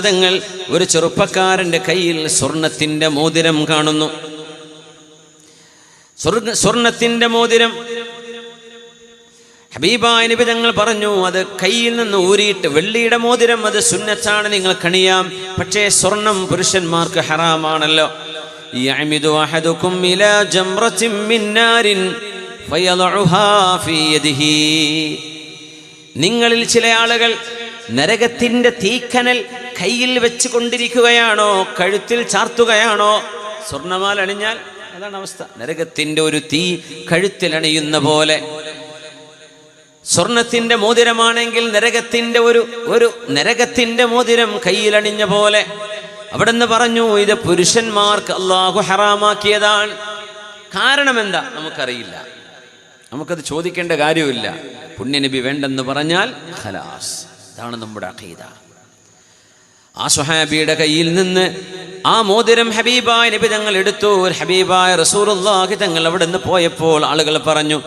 തങ്ങൾ ഒരു ചെറുപ്പക്കാരന്റെ കയ്യിൽ സ്വർണത്തിന്റെ മോതിരം കാണുന്നു. സ്വർണത്തിന്റെ മോതിരം. ഹബീബായ നബി തങ്ങൾ പറഞ്ഞു അത് കയ്യിൽ നിന്ന് ഊരിയിട്ട് വെള്ളിയുടെ മോതിരം അത് സുന്നത്താണ് നിങ്ങൾ കണിയാം. പക്ഷേ സ്വർണം പുരുഷന്മാർക്ക് ഹറാമാണല്ലോ. ഈ നിങ്ങളിൽ ചില ആളുകൾ നരകത്തിന്റെ തീക്കനൽ കയ്യിൽ വെച്ച് കൊണ്ടിരിക്കുകയാണോ കഴുത്തിൽ ചാർത്തുകയാണോ? സ്വർണമാല അണിഞ്ഞാൽ അതാണ് അവസ്ഥ. നരകത്തിന്റെ ഒരു തീ കഴുത്തിൽ അണിയുന്ന പോലെ. സ്വർണത്തിന്റെ മോതിരമാണെങ്കിൽ നരകത്തിന്റെ ഒരു ഒരു നരകത്തിന്റെ മോതിരം കയ്യിലണിഞ്ഞ പോലെ. അവിടെന്ന് പറഞ്ഞു ഇത് പുരുഷന്മാർക്ക് അള്ളാഹു ഹറാമാക്കിയതാണ്. കാരണം എന്താ? നമുക്കറിയില്ല. നമുക്കത് ചോദിക്കേണ്ട കാര്യമില്ല പുണ്യനബി വേണ്ടെന്ന് പറഞ്ഞാൽ ഖലാസ്. ഇതാണ് നമ്മുടെ അഖീദ. ആ സുഹാബിയുടെ കയ്യിൽ നിന്ന് ആ മോതിരം ഹബീബായ നബി തങ്ങൾ എടുത്തു. ഹബീബായ റസൂലുള്ളാഹി തങ്ങൾ അവിടെ നിന്ന് പോയപ്പോൾ ആളുകൾ പറഞ്ഞു.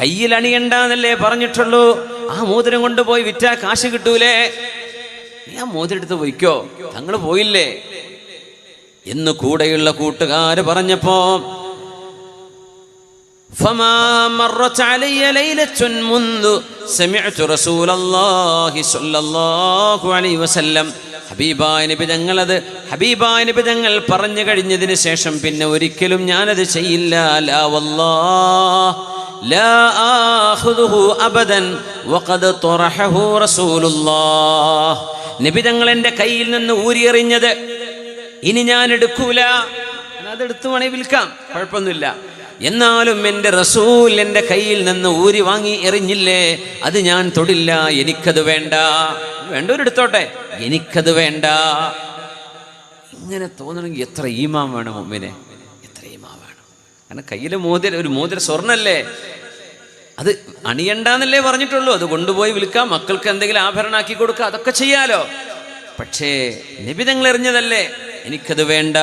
കയ്യിൽ അണിയണ്ടെന്നല്ലേ പറഞ്ഞിട്ടുള്ളൂ. ആ മോതിരം കൊണ്ടുപോയി വിറ്റാ കാശ് കിട്ടൂലേ? നീ ആ മോതിരം എടുത്ത് പോയിക്കോ. തങ്ങൾ പോയില്ലേ? എന്ന് കൂടെയുള്ള കൂട്ടുകാർ പറഞ്ഞപ്പോ فما مرت علي ليلة منذ سمعت رسول الله صلى الله عليه وسلم ഹബീബായ നബി തങ്ങളത് ഹബീബായ നബി തങ്ങൾ പറഞ്ഞു കഴിഞ്ഞതിന് ശേഷം പിന്നെ ഒരിക്കലും ഞാനത് ചെയ്യില്ല ലാ വല്ലാഹ് ലാ ആഖുദുഹു അബദൻ വഖദ് തുറഹഹു റസൂലുള്ളാഹ് നബി തങ്ങൾ എൻ്റെ കയ്യിൽ നിന്ന് ഊരിയെറിഞ്ഞത് ഇനി ഞാൻ എടുക്കൂല അതെടുത്ത് വേണേ വിൽക്കാം കുഴപ്പമൊന്നുമില്ല എന്നാലും എന്റെ റസൂൽ എന്റെ കയ്യിൽ നിന്ന് ഊരി വാങ്ങി എറിഞ്ഞില്ലേ? അത് ഞാൻ തൊടില്ല എനിക്കത് വേണ്ട. വേണ്ടവരെടുത്തോട്ടെ. എനിക്കത് വേണ്ട. ഇങ്ങനെ തോന്നണമെങ്കിൽ എത്ര ഈമാം വേണം മുമ്പിനെ എത്ര ഈമാം വേണം? കാരണം കയ്യിൽ മോതിര ഒരു മോതിര സ്വർണല്ലേ? അത് അണിയണ്ടെന്നല്ലേ പറഞ്ഞിട്ടുള്ളൂ. അത് കൊണ്ടുപോയി വിൽക്കാം. മക്കൾക്ക് എന്തെങ്കിലും ആഭരണമാക്കി കൊടുക്കുക അതൊക്കെ ചെയ്യാലോ. പക്ഷേ നിബിതങ്ങൾ എറിഞ്ഞതല്ലേ? എനിക്കത് വേണ്ട.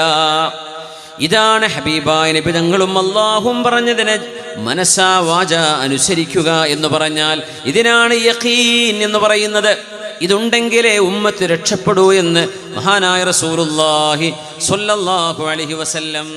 ഇതാണ് ഹബീബായ നിബിതങ്ങളും അള്ളാഹും പറഞ്ഞതിനെ മനസ്സാ വാച അനുസരിക്കുക എന്ന് പറഞ്ഞാൽ ഇതിനാണ് യഖീൻ എന്ന് പറയുന്നത്. ഇതുണ്ടെങ്കിലേ ഉമ്മത്ത് രക്ഷപ്പെടൂ എന്ന് മഹാനായ റസൂറുല്ലാഹി സൊല്ലാഹു അലഹി വസല്ലം